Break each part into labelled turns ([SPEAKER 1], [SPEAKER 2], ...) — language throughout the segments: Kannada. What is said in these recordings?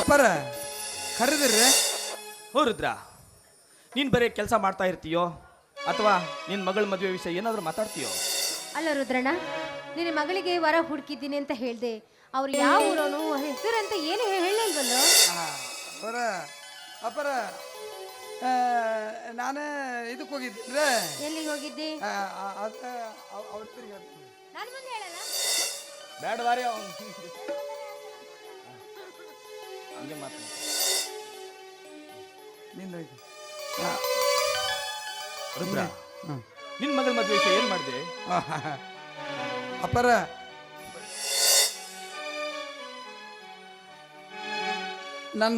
[SPEAKER 1] ಅಪ್ಪರ ಕರೆದಿರ್ರಿ?
[SPEAKER 2] ಓ ರುದ್ರ ನೀನ್ ಬರೀ ಕೆಲಸ ಮಾಡ್ತಾ ಇರ್ತೀಯೋ? ಅಥವಾ ನಿನ್ನ ಮಗಳ ಮದುವೆ ವಿಷಯ ಏನಾದರೂ ಮಾತಾಡ್ತೀಯೋ?
[SPEAKER 3] ಅಲ್ಲ ರುದ್ರಣ್ಣ ನಿನ್ನ ಮಗಳಿಗೆ ವರ ಹುಡುಕಿದ್ದೀನಿ ಅಂತ ಹೇಳ್ದೆ. ಅವ್ರು ಯಾವ ಊರೋನು ಹೆಸರಂತ ಏನು ಹೇಳಿಲ್ವಲ್ಲೋ?
[SPEAKER 1] ಅಪ್ಪರ ಅಪ್ಪರ ಆ, ನಾನು ಇದಕ್ಕೆ ಹೋಗಿದ್ದೆ.
[SPEAKER 3] ಎಲ್ಲಿಗೆ ಹೋಗಿದ್ದಿ?
[SPEAKER 1] ಅವ್ರ ತಿರ್ಗಿ
[SPEAKER 3] ನಾನು ಮುಂದೆ ಹೇಳಲ್ಲ.
[SPEAKER 2] ಬ್ಯಾಡ ಬಾರಿ ಅವ್ನು? ಹಂಗೆ ಮಾತಾಡ್ತೀನಿ.
[SPEAKER 1] ನಿಂದ
[SPEAKER 2] ರುದ್ರ ನಿನ್ನ ಮಗಳ ಮದುವೆ ವಿಷಯ ಏನು ಮಾಡಿದೆ?
[SPEAKER 1] ಅಪ್ಪರ. ನನ್ನ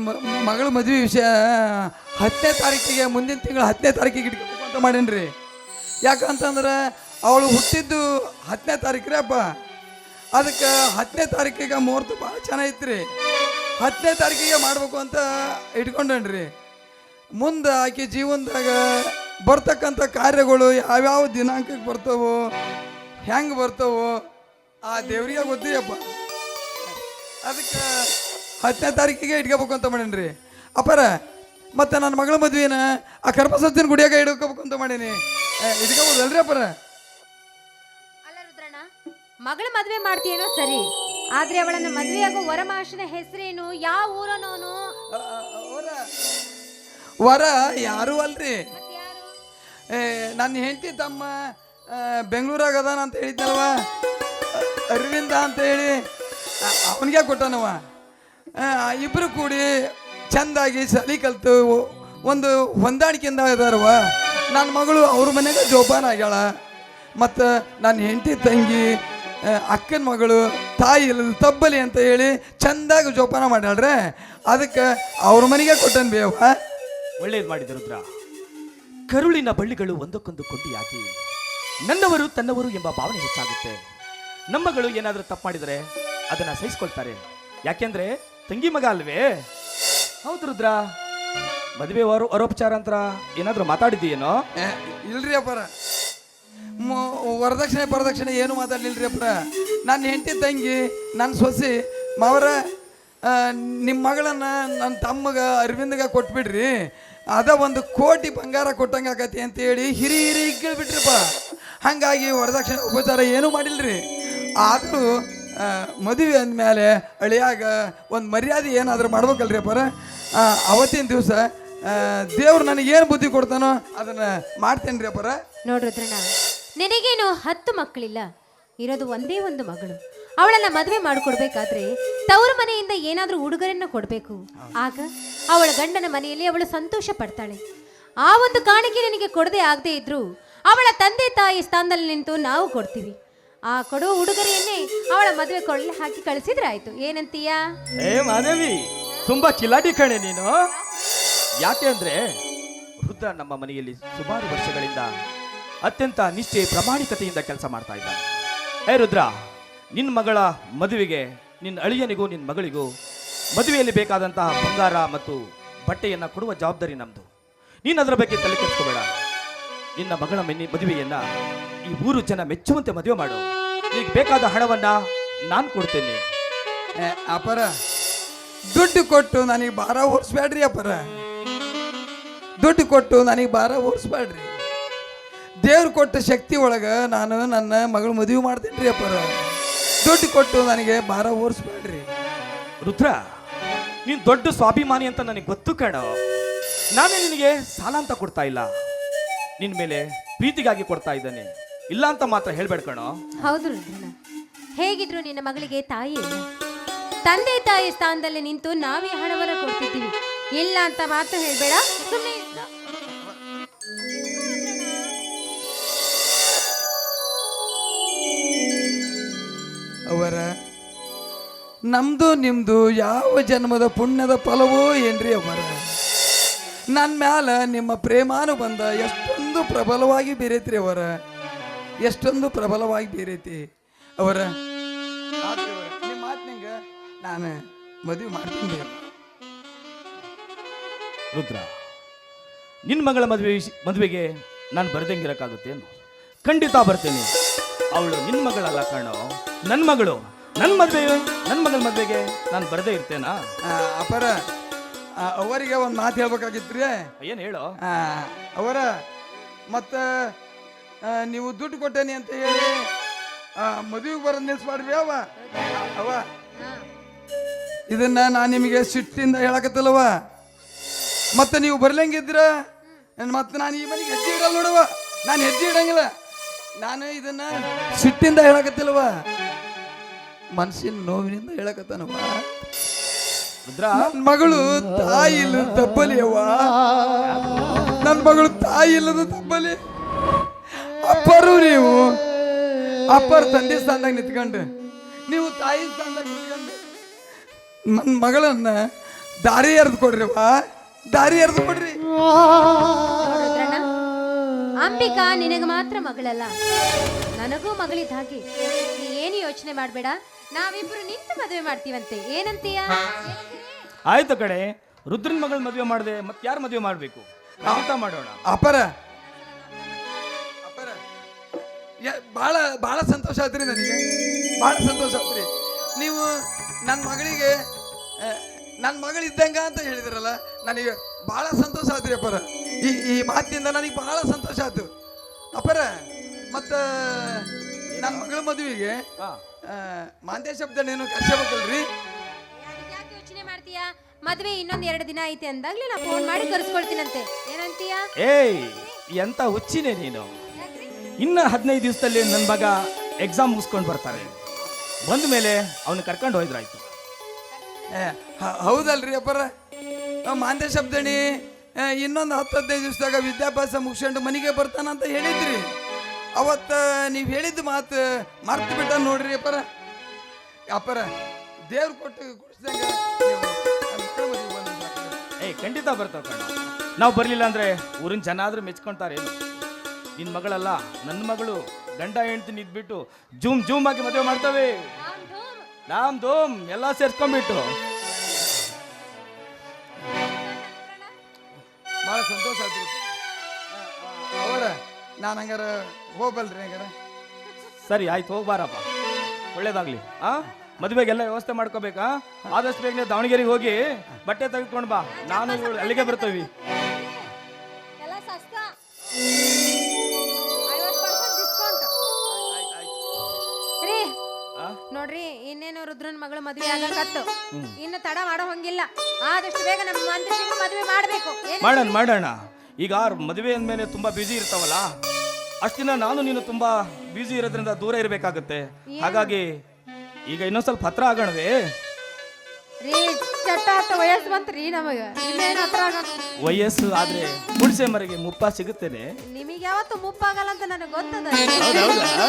[SPEAKER 1] ಮಗಳ ಮದುವೆ ವಿಷಯ ಹತ್ತನೇ ತಾರೀಕಿಗೆ ಮುಂದಿನ ತಿಂಗಳು ಹತ್ತನೇ ತಾರೀಕಿಗೆ ಇಟ್ಕೋಬೇಕು ಅಂತ ಮಾಡೇನ್ರಿ. ಯಾಕಂತಂದ್ರೆ ಅವಳು ಹುಟ್ಟಿದ್ದು ಹತ್ತನೇ ತಾರೀಕು ರೀ ಅಪ್ಪ. ಅದಕ್ಕೆ ಹತ್ತನೇ ತಾರೀಕಿಗೆ ಮುಹೂರ್ತ ಭಾಳ ಚೆನ್ನಾಗಿತ್ತು ಹತ್ತನೇ ತಾರೀಕಿಗೆ ಮಾಡಬೇಕು ಅಂತ ಇಟ್ಕೊಂಡೇನ್ರಿ. ಮುಂದೆ ಆಕೆ ಜೀವನದಾಗ ಬರ್ತಕ್ಕಂಥ ಕಾರ್ಯಗಳು ಯಾವ್ಯಾವ ದಿನಾಂಕಕ್ಕೆ ಬರ್ತಾವೋ, ಹೆಂಗೆ ಬರ್ತಾವೋ, ಆ ದೇವ್ರಿಗೆ ಗೊತ್ತಿಯಪ್ಪ. ಅದಕ್ಕೆ ಹತ್ತನೇ ತಾರೀಕಿಗೆ ಇಟ್ಕೋಬೇಕು ಅಂತ ಮಾಡೇನ್ರಿ. ಅಪ್ಪರ ಮತ್ತೆ ನನ್ನ ಮಗಳ ಮದ್ವೆನ ಆ ಕರ್ಪಸತ್ತಿನ ಗುಡಿಯಾಗ ಇಡ್ಕೋಬೇಕು ಅಂತ ಮಾಡೀನಿ. ಇಟ್ಕೋಬೋದಲ್ರಿ ಅಪ್ಪರ
[SPEAKER 3] ಮಗಳ ಮದ್ವೆ ಮಾಡ್ತೀಯೇನೋ ಸರಿ. ಆದ್ರೆ ಅವಳನ್ನ ಮದುವೆಯಾಗೋ ವರಮಾಶನ ಹೆಸರೇನು? ಯಾವ ಊರನೋನು
[SPEAKER 1] ವರ. ಯಾರು ಅಲ್ರಿ.
[SPEAKER 3] ಮತ್ತೆ ಯಾರು
[SPEAKER 1] ಏ, ನನ್ನ ಹೆಂಡತಿ ತಮ್ಮ ಬೆಂಗಳೂರಾಗ ಅದಾನ ಅಂತ ಹೇಳಿದ್ನಲ್ವ? ಅರವಿಂದ ಅಂತ ಹೇಳಿ. ಅವನಿಗೆ ಕೊಟ್ಟನವ. ಇಬ್ಬರು ಕೂಡಿ ಚಂದಾಗಿ ಸಲಿ ಕಲ್ತು ಒಂದು ಹೊಂದಾಣಿಕೆಯಿಂದ ಇದಾರವ ನನ್ನ ಮಗಳು ಅವ್ರ ಮನೆಗೆ ಜೋಪಾನ ಆಗ್ಯಾಳ. ಮತ್ತು ನನ್ನ ಹೆಂಡತಿ ತಂಗಿ ಅಕ್ಕನ ಮಗಳು ತಾಯಿ ಇಲ್ಲದ ತಬ್ಬಲಿ ಅಂತ ಹೇಳಿ ಚಂದಾಗಿ ಜೋಪಾನ ಮಾಡ್ಯಾಳ್ರೆ. ಅದಕ್ಕೆ ಅವ್ರ ಮನೆಗೆ ಕೊಟ್ಟನ್ ಬೇವ.
[SPEAKER 2] ಒಳ್ಳೇದು ಮಾಡಿದ ರುದ್ರ. ಕರುಳಿನ ಬಳ್ಳಿಗಳು ಒಂದಕ್ಕೊಂದು ಕೊಂಡಿಯಾಗಿ ನನ್ನವರು ತನ್ನವರು ಎಂಬ ಭಾವನೆ ಹೆಚ್ಚಾಗುತ್ತೆ. ನಮ್ಮಗಳು ಏನಾದರೂ ತಪ್ಪು ಮಾಡಿದರೆ ಅದನ್ನು ಸಹಿಸ್ಕೊಳ್ತಾರೆ. ಯಾಕೆಂದ್ರೆ ತಂಗಿ ಮಗ ಅಲ್ವೇ? ಹೌದು ರುದ್ರ. ಮದುವೆ ವರ ವರೋಪಚಾರ ಅಂತ ಏನಾದರೂ
[SPEAKER 1] ಮಾತಾಡಿದ್ದೀಯೇನೋ? ಇಲ್ರಿ ಅಪ್ಪರ. ವರದಕ್ಷಿಣೆ ಪರದಕ್ಷಿಣೆ ಏನು ಮಾತಾಡಲಿಲ್ಲ ಅಪ್ಪ? ನನ್ನ ಹೆಂಡತಿ ತಂಗಿ ನನ್ನ ಸೊಸಿ, ಮಾವರ ನಿಮ್ಮ ಮಗಳನ್ನು ನನ್ನ ತಮ್ಮಗ ಅರವಿಂದಗ ಕೊಟ್ಬಿಡ್ರಿ. ಅದ ಒಂದು ಕೋಟಿ ಬಂಗಾರ ಕೊಟ್ಟಂಗೆ ಆಗತ್ತೆ ಅಂತೇಳಿ ಹಿರಿ ಹಿರಿ ಕೇಳ್ಬಿಟ್ರಿಪ್ಪ ಹಾಗಾಗಿ ವರದಕ್ಷಿಣೆ ಉಪಚಾರ ಏನೂ ಮಾಡಿಲ್ರಿ. ಆದರೂ ಮದುವೆ ಅಂದಮೇಲೆ ಅಳಿಯಾಗ ಒಂದು ಮರ್ಯಾದೆ ಏನಾದರೂ ಮಾಡ್ಬೇಕಲ್ರಿ ಅಪ್ಪರ? ಅವತ್ತಿನ ದಿವಸ ದೇವ್ರು ನನಗೇನು ಬುದ್ಧಿ ಕೊಡ್ತಾನೋ ಅದನ್ನು ಮಾಡ್ತೇನೆ ರೀ ಅಪ್ಪರ
[SPEAKER 3] ನೋಡ್ರುದ್ರಣ್ಣ ನಿನಗೇನು ಹತ್ತು ಮಕ್ಕಳಿಲ್ಲ? ಇರೋದು ಒಂದೇ ಒಂದು ಮಗಳು. ಅವಳನ್ನ ಮದುವೆ ಮಾಡಿಕೊಡ್ಬೇಕಾದ್ರೆ ತವರು ಮನೆಯಿಂದ ಏನಾದರೂ ಉಡುಗೊರೆಯನ್ನು ಕೊಡಬೇಕು. ಆಗ ಅವಳ ಗಂಡನ ಮನೆಯಲ್ಲಿ ಅವಳು ಸಂತೋಷ ಪಡ್ತಾಳೆ. ಆ ಒಂದು ಕಾಣಿಕೆ ನಿನಗೆ ಕೊಡದೆ ಆಗದೆ ಇದ್ರು ಅವಳ ತಂದೆ ತಾಯಿ ಸ್ಥಾನದಲ್ಲಿ ನಿಂತು ನಾವು ಕೊಡ್ತೀವಿ. ಆ ಕೊಡೋ ಉಡುಗೊರೆಯನ್ನೇ ಅವಳ ಮದುವೆ ಕೊಳ್ಳೆ ಹಾಕಿ ಕಳಿಸಿದ್ರೆ ಆಯ್ತು. ಏನಂತೀಯಾ?
[SPEAKER 2] ಮಾಧವಿ ತುಂಬಾ ಕಿಲಾಡಿ ಕಣೆ ನೀನು. ಯಾಕೆ ಅಂದ್ರೆ ವೃದ್ಧ ನಮ್ಮ ಮನೆಯಲ್ಲಿ ಸುಮಾರು ವರ್ಷಗಳಿಂದ ಅತ್ಯಂತ ನಿಷ್ಠೆ ಪ್ರಾಮಾಣಿಕತೆಯಿಂದ ಕೆಲಸ ಮಾಡ್ತಾ ಇದ್ದಾನೆ. ಏ ರುದ್ರ ನಿನ್ನ ಮಗಳ ಮದುವೆಗೆ ನಿನ್ನ ಅಳಿಯನಿಗೂ ನಿನ್ನ ಮಗಳಿಗೂ ಮದುವೆಯಲ್ಲಿ ಬೇಕಾದಂತಹ ಬಂಗಾರ ಮತ್ತು ಬಟ್ಟೆಯನ್ನು ಕೊಡುವ ಜವಾಬ್ದಾರಿ ನಮ್ಮದು ನೀನು ಅದರ ಬಗ್ಗೆ ತಲೆ ಕೆಡಿಸ್ಕೋಬೇಡ. ನಿನ್ನ ಮಗಳ ಮೆನ್ನಿ ಮದುವೆಯನ್ನ ಈ ಊರು ಜನ ಮೆಚ್ಚುವಂತೆ ಮದುವೆ ಮಾಡು. ನೀವು ಬೇಕಾದ ಹಣವನ್ನು ನಾನು ಕೊಡ್ತೇನೆ.
[SPEAKER 1] ಅಪರ, ದುಡ್ಡು ಕೊಟ್ಟು ನನಗೆ ಭಾರ ಓಡಿಸ್ಬೇಡ್ರಿ ಅಪರ. ದುಡ್ಡು ಕೊಟ್ಟು ನನಗೆ ಭಾರ ಓಡಿಸ್ಬೇಡ್ರಿ. ದೇವ್ರು ಕೊಟ್ಟ ಶಕ್ತಿ ಒಳಗೆ ನಾನು ನನ್ನ ಮಗಳು ಮದುವೆ ಮಾಡ್ತೀನಿ ರೀ ಅಪ್ಪರ. ದುಡ್ಡು ಕೊಟ್ಟು ನನಗೆ ಭಾರ ಓರಿಸ್ಬೇಡ್ರಿ.
[SPEAKER 2] ರುದ್ರ ನೀನು ದೊಡ್ಡ ಸ್ವಾಭಿಮಾನಿ ಅಂತ ನನಗೆ ಗೊತ್ತು ಕಣೋ. ನಾನೇ ನಿನಗೆ ಸಾಲ ಅಂತ ಕೊಡ್ತಾ ಇಲ್ಲ. ನಿನ್ ಮೇಲೆ ಪ್ರೀತಿಗಾಗಿ ಕೊಡ್ತಾ ಇದ್ದಾನೆ. ಇಲ್ಲ ಅಂತ ಮಾತ್ರ ಹೇಳ್ಬೇಡ ಕಣೋ.
[SPEAKER 3] ಹೌದು ರುದ್ರಣ್ಣ. ಹೇಗಿದ್ರು ನಿನ್ನ ಮಗಳಿಗೆ ತಾಯಿ ಇಲ್ಲ. ತಂದೆ ತಾಯಿ ಸ್ಥಾನದಲ್ಲಿ ನಿಂತು ನಾವೇ ಹಣವನ್ನು ಕೊಡ್ತಿದ್ದೀವಿ. ಇಲ್ಲ ಅಂತ ಮಾತ್ರ ಹೇಳ್ಬೇಡ. ಸುಮ್ಮನೆ
[SPEAKER 1] ನಮ್ದು ನಿಮ್ದು ಯಾವ ಜನ್ಮದ ಪುಣ್ಯದ ಫಲವೋ ಏನ್ರಿ ಅವರ ನನ್ನ ಮ್ಯಾಲ ನಿಮ್ಮ ಪ್ರೇಮಾನುಬಂಧ ಎಷ್ಟೊಂದು ಪ್ರಬಲವಾಗಿ ಬೇರೈತ್ರಿ ಅವರ ಎಷ್ಟೊಂದು ಪ್ರಬಲವಾಗಿ ಬೇರೈತಿ. ಅವರ ನಿಮ್ಮ ನಾನು ಮದುವೆ ಮಾಡ್ತೀನಿ
[SPEAKER 2] ರುದ್ರ ನಿನ್ನ ಮಗಳ ಮದುವೆ ಮದುವೆಗೆ ನಾನು ಬರ್ದಂಗಿರಕ್ಕಾಗುತ್ತೇನು? ಖಂಡಿತ ಬರ್ತೇನೆ. ಅವಳು ನಿನ್ನ ಮಗಳಲ್ಲ ಕಾಣೋ ನನ್ನ ಮಗಳು. ನನ್ನ ಮದುವೆ ನನ್ನ ಮಗಳ ಮದುವೆಗೆ ನಾನು ಬರದೇ ಇರ್ತೇನಾ?
[SPEAKER 1] ಆ, ಅವರಿಗೆ ಒಂದು ಮಾತು ಹೇಳ್ಬೇಕಾಗಿತ್ರಿ.
[SPEAKER 2] ಏನು ಹೇಳೋ?
[SPEAKER 1] ಆ, ಅವರ ಮತ್ತು ನೀವು ದುಡ್ಡು ಕೊಟ್ಟೇನಿ ಅಂತ ಹೇಳಿ ಮದುವೆಗೆ ಬರೋದು ನಿಲ್ಸ್ಬಾರ್ದ್ರಿ ಅವ. ಅವ ಇದನ್ನ ನಾನು ನಿಮಗೆ ಸಿಟ್ಟಿಂದ ಹೇಳಕತ್ತಲ್ಲವ ಮತ್ತೆ ನೀವು ಬರ್ಲಂಗಿದ್ರ ಮತ್ತೆ ನಾನು ಈ ಮನೆಗೆ ಹೆಜ್ಜೆ ಇಡಲ್ಲ ನೋಡವ ನಾನು ಹೆಜ್ಜೆ ಇಡಂಗಿಲ್ಲ. ನಾನು ಇದನ್ನ ಸಿಟ್ಟಿಂದ ಹೇಳಕತ್ತಿಲ್ಲವ ಮನಸ್ಸಿನ ನೋವಿನಿಂದ ಹೇಳಕತ್ತಾನವ
[SPEAKER 2] ನನ್
[SPEAKER 1] ನನ್ನ ಮಗಳು ತಾಯಿ ಇಲ್ಲದ ತಪ್ಪಲಿ ಅವ್ವ ನನ್ನ ಮಗಳು ತಾಯಿ ಇಲ್ಲದ ತಪ್ಪಲಿ. ಅಪ್ಪರು ನೀವು. ಅಪ್ಪರ ತಂದೆ ಸ್ಥಾನದಾಗ ನಿಂತ್ಕೊಂಡು ನೀವು ತಾಯಿ ಸ್ಥಾನದಾಗ ನಿಂತ್ಕೊಂಡು ನನ್ನ ಮಗಳನ್ನ ದಾರಿ ಎರೆದು ಕೊಡ್ರಿ ಅವ್ವ ದಾರಿ ಎರೆದು ಕೊಡ್ರಿ.
[SPEAKER 3] ಅಂಬಿಕಾ ನಿನಗೆ ಮಾತ್ರ ಮಗಳಲ್ಲ. ನನಗೂ ಮಗಳಿದ್ದಾಗಿ. ನೀ ಏನು ಯೋಚನೆ ಮಾಡಬೇಡ? ನಾವಿಬ್ರು ನಿಂತು ಮದುವೆ ಮಾಡ್ತೀವಂತೆ. ಏನಂತೀಯ?
[SPEAKER 2] ಆಯ್ತು ಕಡೆ ರುದ್ರನ್ ಮಗಳ ಮದುವೆ ಮಾಡಿದೆ ಮತ್ತೆ ಯಾರು ಮದುವೆ ಮಾಡಬೇಕು? ಖಂಡಿತ ಮಾಡೋಣ.
[SPEAKER 1] ಅಪರ. ಅಪರ. ಯ- ಬಹಳ ಭಾಳ ಸಂತೋಷ ಆತ್ರಿ ನನಗೆ. ಬಹಳ ಸಂತೋಷ ಆತ್ರಿ. ನೀವು ನನ್ನ ಮಗಳಿಗೆ ನನ್ನ ಮಗಳು ಇದ್ದಂಗ ಅಂತ ಹೇಳಿದ್ರಲ್ಲ ನನಗೆ ಬಹಳ ಸಂತೋಷ ಆತ್ರಿ ಅಪರ. ಈ ಈ ಮಾತಿನಿಂದ ನನಗೆ ಬಹಳ ಸಂತೋಷ ಆಯ್ತು ಅಪರ ಮತ್ತು ನನ್ನ ಮಗಳ ಮದುವೆಗೆ
[SPEAKER 2] ಹಾ.
[SPEAKER 1] ಮಾಂತೆ ಶಬ್ದ ಏನು ಕರ್ಸಬೇಕಲ್ರಿ
[SPEAKER 3] ಯಾಕೆ ಯೋಚನೆ ಮಾಡ್ತೀಯಾ? ಮದುವೆ ಇನ್ನೊಂದ್ ಎರಡು ದಿನ ಐತೆ ಅಂದಾಗ್ಲೇ ನಾ ಫೋನ್ ಮಾಡಿ ಕರ್ಸ್ಕೊಳ್ತೀನಂತೆ. ಏನಂತೀಯ?
[SPEAKER 2] ಏಯ್ ಎಂತ ಹುಚ್ಚಿನೇ ನೀನು? ಇನ್ನ ಹದಿನೈದು ದಿವಸದಲ್ಲಿ ನನ್ನ ಮಗ ಎಕ್ಸಾಮ್ ಮುಗಿಸ್ಕೊಂಡು ಬರ್ತಾರೆ. ಬಂದ ಮೇಲೆ ಅವನು ಕರ್ಕೊಂಡು ಹೋಯ್ದ್ರಾಯ್ತು.
[SPEAKER 1] ಏ, ಹ- ಹೌದಲ್ರಿ ಅಪ್ಪರ ಮಾಂದ್ಯ ಶಬ್ದಣಿ ಇನ್ನೊಂದು ಹತ್ತು ಹದಿನೈದು ದಿವಸದಾಗ ವಿದ್ಯಾಭ್ಯಾಸ ಮುಗಿಸ್ಕೊಂಡು ಮನೆಗೆ ಬರ್ತಾನಂತ ಹೇಳಿದ್ರಿ. ಅವತ್ತ ನೀವು ಹೇಳಿದ ಮಾತು ಮರ್ತು ಬಿಟ್ಟ ನೋಡ್ರಿ ಅಪ್ಪರ. ಅಪ್ಪರ ದೇವ್ರು ಕೊಟ್ಟು ಕುಡಿಸ್ದಂಗ
[SPEAKER 2] ಏ ಖಂಡಿತ ಬರ್ತಾವ ಕಣ ನಾವು ಬರಲಿಲ್ಲ ಅಂದ್ರೆ ಊರಿನ ಜನ ಆದ್ರೂ ಮೆಚ್ಕೊಂತಾರೆ ನಿನ್ನ ಮಗಳಲ್ಲ ನನ್ನ ಮಗಳು ಗಂಡ ಹೆಂಡ್ತಿ ಇದ್ಬಿಟ್ಟು ಜೂಮ್ ಜೂಮ್ ಆಗಿ ಮದುವೆ ಮಾಡ್ತಾವೆ. ನಾಮ್ ಧೂಮ್ ಎಲ್ಲ ಸೇರ್ಸ್ಕೊಂಡ್ಬಿಟ್ಟು.
[SPEAKER 1] ಬಹಳ ಸಂತೋಷ ಆಯ್ತು ಅವರ ನಾನು ಹಂಗಾರ ಹೋಗಲ್ರಿ ಹಂಗಾರ.
[SPEAKER 2] ಸರಿ ಆಯ್ತು ಹೋಗ್ಬಾರಪ್ಪ. ಒಳ್ಳೇದಾಗ್ಲಿ ಆ? ಮದುವೆಗೆಲ್ಲ ವ್ಯವಸ್ಥೆ ಮಾಡ್ಕೋಬೇಕಾ? ಆದಷ್ಟು ಬೇಗನೆ ದಾವಣಗೆರೆಗೆ ಹೋಗಿ ಬಟ್ಟೆ ತೆಗೆದುಕೊಂಡು ಬಾ. ನಾನು ಇವ್ಳು ಅಲ್ಲಿಗೆ ಬರ್ತೀವಿ.
[SPEAKER 3] ಎಲ್ಲ ಸಸ್ತ. ಐವತ್ತು ಪರ್ಸೆಂಟ್ ಡಿಸ್ಕೌಂಟ್ ರೀ? ನೋಡ್ರಿ ಇನ್ನೇನು ರುದ್ರನ್ ಮಗಳು ಮದುವೆ ಆಗಕತ್ತು. ಇನ್ನು ತಡ ಮಾಡೋ ಹಂಗಿಲ್ಲ. ಆದಷ್ಟು ಬೇಗ ನಮ್ಮ ಮಂತ್ರಿಗೂ ಮದುವೆ ಮಾಡಬೇಕು.
[SPEAKER 2] ಮಾಡೋಣ ಮಾಡೋಣ. ಈಗ ಮದುವೆ ಅಂದಮೇಲೆ ತುಂಬಾ ಬ್ಯುಸಿ ಇರ್ತಾವಲ್ಲ ಅಷ್ಟು ದಿನ ನಾನು ನೀನು ತುಂಬಾ ಬ್ಯುಸಿ ಇರೋದ್ರಿಂದ ದೂರ ಇರಬೇಕಾಗುತ್ತೆ. ಹಾಗಾಗಿ ಈಗ ಇನ್ನೊಂದ್ ಸ್ವಲ್ಪ ಹತ್ರ ಆಗೋಣವೇ?
[SPEAKER 3] ರೀ ಚಟ್ಟ ವಯಸ್ಸು ಬಂತ್ರಿ ನಮಗ. ಇನ್ನೇನು ಹತ್ರ ಆಗೋಣ?
[SPEAKER 2] ವಯಸ್ಸು ಆದ್ರೆ ಹುಣಸೆ ಮರಿಗೆ ಮುಪ್ಪ ಸಿಗುತ್ತೇನೆ.
[SPEAKER 3] ನಿಮಗೆ ಯಾವತ್ತು ಮುಪ್ಪಾಗಲ್ಲ ಅಂತ ನನಗೆ ಗೊತ್ತದ?
[SPEAKER 2] ಹೌದೌದಾ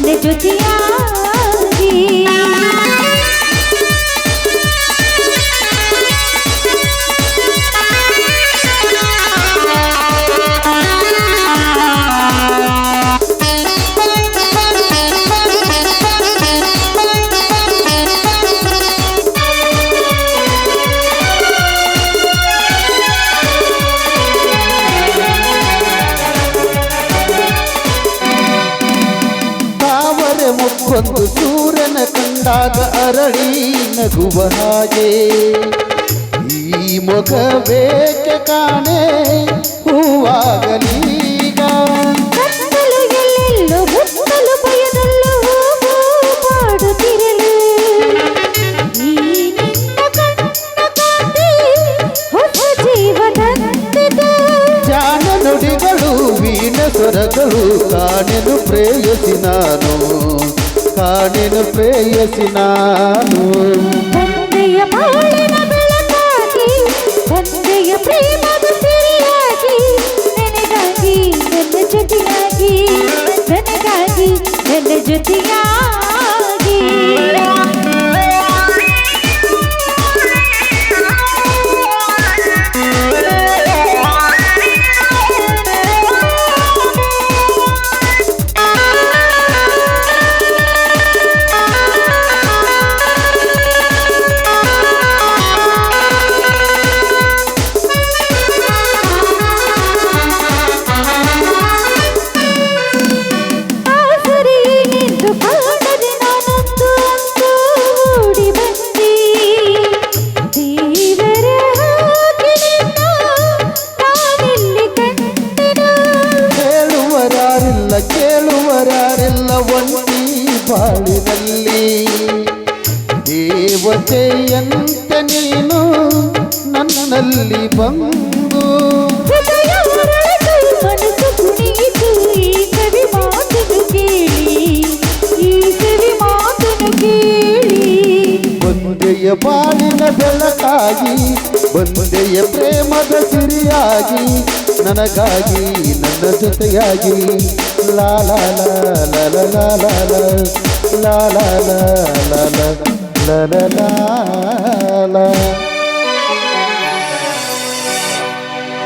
[SPEAKER 4] ನನ್ನ ಜೊತೆಯಾಗಿ
[SPEAKER 5] ತಾತ ಅರಳಿ ನಗುವ ಹಾಗೆ ಈ ಮುಖ ಬೇಕೆ ಕಾಣೆ ಹೂವಾಗಲೀಗ
[SPEAKER 4] ನುಡಿಗಳು ವೀಣ ಸ್ವರಗಳು ಕಾಣೆನು
[SPEAKER 5] ಪ್ರೇಯಸಿ ನಾನು ಕಾಣೆನು ಪ್ರೇಯ ಪ್ರೇಯಸಿ ನಾನು
[SPEAKER 3] ತಂದೆಯ ಬಾಳಿನ ಬೆಳಕಾಗಿ ತಂದೆಯ ಪ್ರೇಮದ ಸಿರಿಯಾಗಿ ನನಗಾಗಿ ನನ್ನ ಜೊತೆಯಾಗಿ ನನಗಾಗಿ ನನ್ನ ಜೊತೆಯಾಗಿ తల్లి బంగు
[SPEAKER 5] ಬಂದೆಯ ಬಾಳಿನ ಬೆಳಕಾಗಿ ಬಂದೆಯ ಪ್ರೇಮದ ಸಿರಿಯಾಗಿ ನನಗಾಗಿ ನನ್ನ ಜೊತೆಯಾಗಿ ಲಾಲ ಲಾಲ ಲಾಲ ಲಾಲ ಲಾಲ ಲಾಲ ಲಾಲ